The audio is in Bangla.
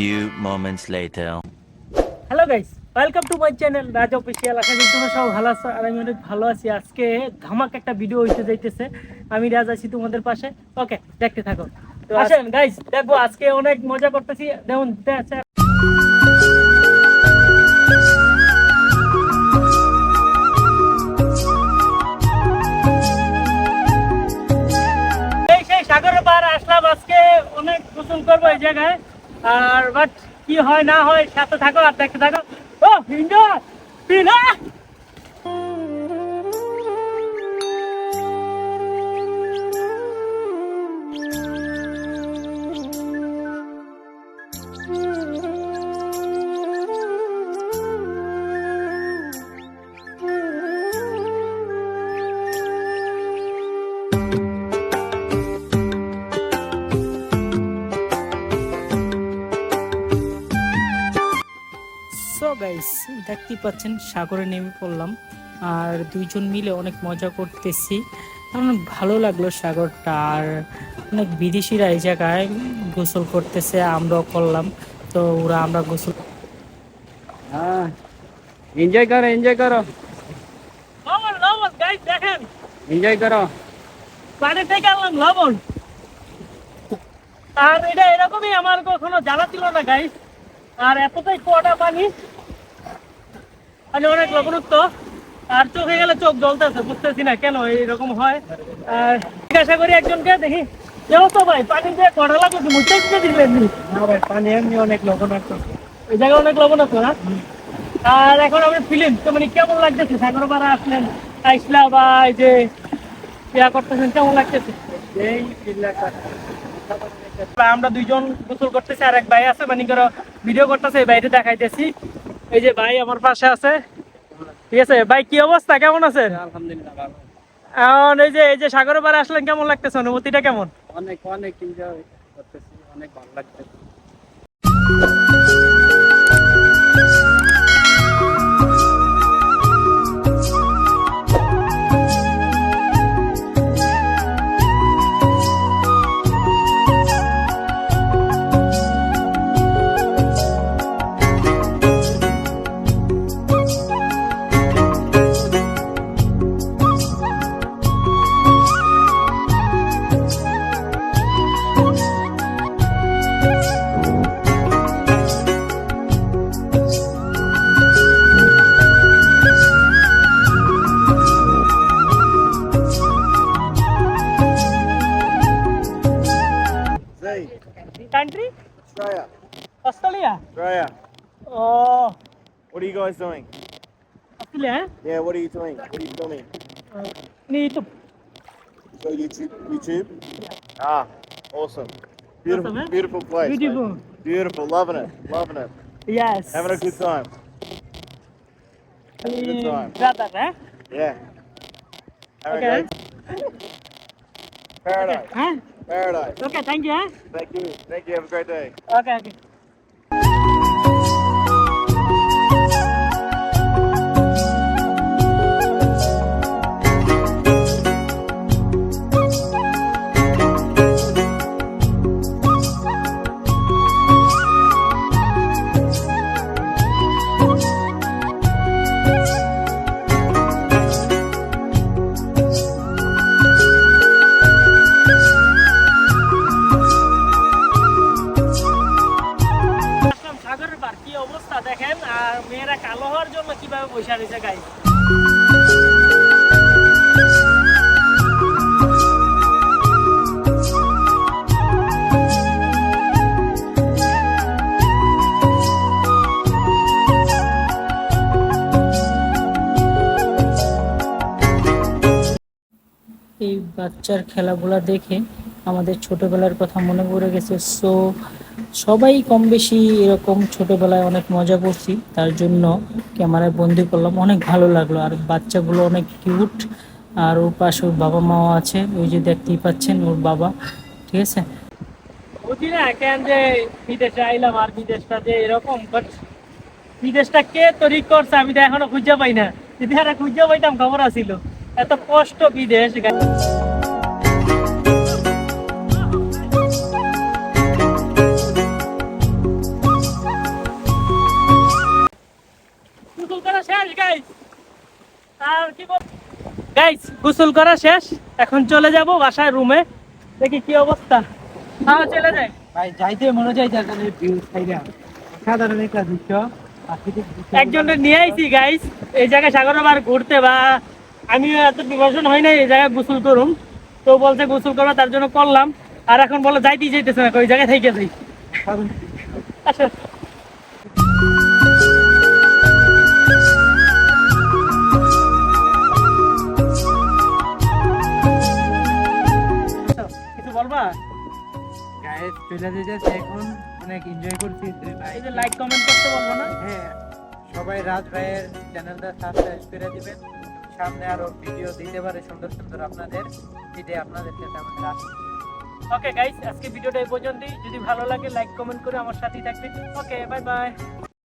few moments later. Hello guys welcome to my channel Raj official আশা করি তোমরা সব ভালো আছো আর আমি অনেক ভালো আছি। আজকে ধামাক একটা ভিডিও হইতে যাইতেছে। আমি রাজ আছি তোমাদের পাশে। ওকে দেখতে থাকো। তো আসেন গাইস দেখো আজকে অনেক মজা করতেছি। দেখুন আর বাট কি হয় না হয় সাথে থাকো আর দেখতে থাকো। ও ভিন্ডা দেখতেই পাচ্ছেন সাগরে নেমে পড়লাম। আর দুইজন মিলে অনেক মজা করতেছি। আমার ভালো লাগল সাগরটা। আর অনেক বিদেশিরা এই জায়গায় গোসল করতেছে আমরাও করলাম। তো ওরা আমরা গোসল হ্যাঁ এনজয় করো এনজয় করো। দেখেন। এনজয় করো। পানি থেকে আনলাম লবণ। আর এটা এরকমই আমার কখনো জানা ছিল না গাইস আর এতটাই কুয়াটা পানি মানে অনেক লবণাক্ত। আর চোখে গেলে চোখ জ্বলতেছে বুঝতেছি না কেন এইরকম হয়। আর জিজ্ঞাসা করি একজনকে দেখি তো ভাই পানি দিয়ে কড়া লাগবে মুখে দিতে দিলেন না? ভাই পানি এমনি অনেক লবণাক্ত। ওই জায়গায় অনেক লবণাক্ত না? আর এখন ফিলিম তো মানে কেমন লাগতেছে? আসলেন আইসলা বা এই যে ইয়া করতেছেন কেমন লাগতেছে? এই আমরা দুইজন গোসল করতেছি আর এক ভাই আছে মানে করো ভিডিও করতেছে এই ভাইটা দেখাইতেছি। এই যে ভাই আমার পাশে আছে। ঠিক আছে ভাই কি অবস্থা? কেমন আছেন? আলহামদুলিল্লাহ এখন এই যে এই যে সাগরের পাড়ে আসলেন কেমন লাগতেছে? অনুভূতিটা কেমন? অনেক অনেক এনজয় করতেছি অনেক ভালো লাগতেছে। city? Australia. Australia? Australia. Oh. What are you guys doing? Australia? Eh? Yeah, what are you doing? What are you filming? Uh, YouTube. So YouTube? YouTube? Yeah. Ah, awesome. Beautiful, awesome, eh? beautiful place. Beautiful. Mate. Beautiful. Loving it. Loving it. Yes. Having a good time. Having a good time. Brother, eh? Yeah. Have okay. Paradise. Huh? Paradise. Okay, thank you. Huh? Thank you. Thank you. Have a great day. Okay, okay. পয়সা রয়েছে এই বাচ্চার খেলাগুলা দেখে আমাদের ছোটবেলার কথা মনে পড়ে গেছে। সো সবাই কম বেশি এরকম ছোটবেলায় অনেক মজা করছি। তার জন্য ক্যামেরায় বন্দি করলাম। অনেক ভালো লাগল। আর বাচ্চাগুলো অনেক কিউট। আর ওর পাশে ওর বাবা মাও আছে। ওই যে দেখতেই পাচ্ছেন ওর বাবা। ঠিক আছে? বুঝি না কেন যে বিদেশে আইলাম আর বিদেশটা যে এরকম বিদেশটা কে তৈরি করছে আমি তো এখনও খুঁজে পাই না। যদি আর খুঁজে পাইতাম, খবর আছিল। এত কষ্ট বিদেশ গোসল করা শেষ। এখন চলে যাব বাসায় রুমে দেখি কি অবস্থা। হ্যাঁ চলে যাই। ভাই যাইতে মনে যায় যার কারণে ভিউ সাইডে সাধারণ একটা দৃশ্য। একজনকে নিয়ে আইছি গাইস এই জায়গায় সাগরবার ঘুরতে বা আমিও এত প্রিপারেশন হয় নাই এই জায়গায় গোসল করুম। তো বলছে গোসল করবা তার জন্য করলাম। আর এখন বলে যাইতেই যাইতেছে না ওই জায়গায় থেকে যাই। আচ্ছা। কিছু বলবা গায়ে চলে যেতেছে এখন অনেক এনজয় করছি এই যে লাইক কমেন্ট করতে বলব না? হ্যাঁ সবাই রাজ ভাইয়ের চ্যানেলটা সাবস্ক্রাইব করে দিবেন। সামনে আরও ভিডিও দিতে পারে সুন্দর সুন্দর আপনাদের। ভিডিও আপনাদের সাথে আমাদের ওকে গাইস আজকে ভিডিওটা এই পর্যন্তই। যদি ভালো লাগে লাইক কমেন্ট করে আমার সাথেই থাকবে ওকে বাই বাই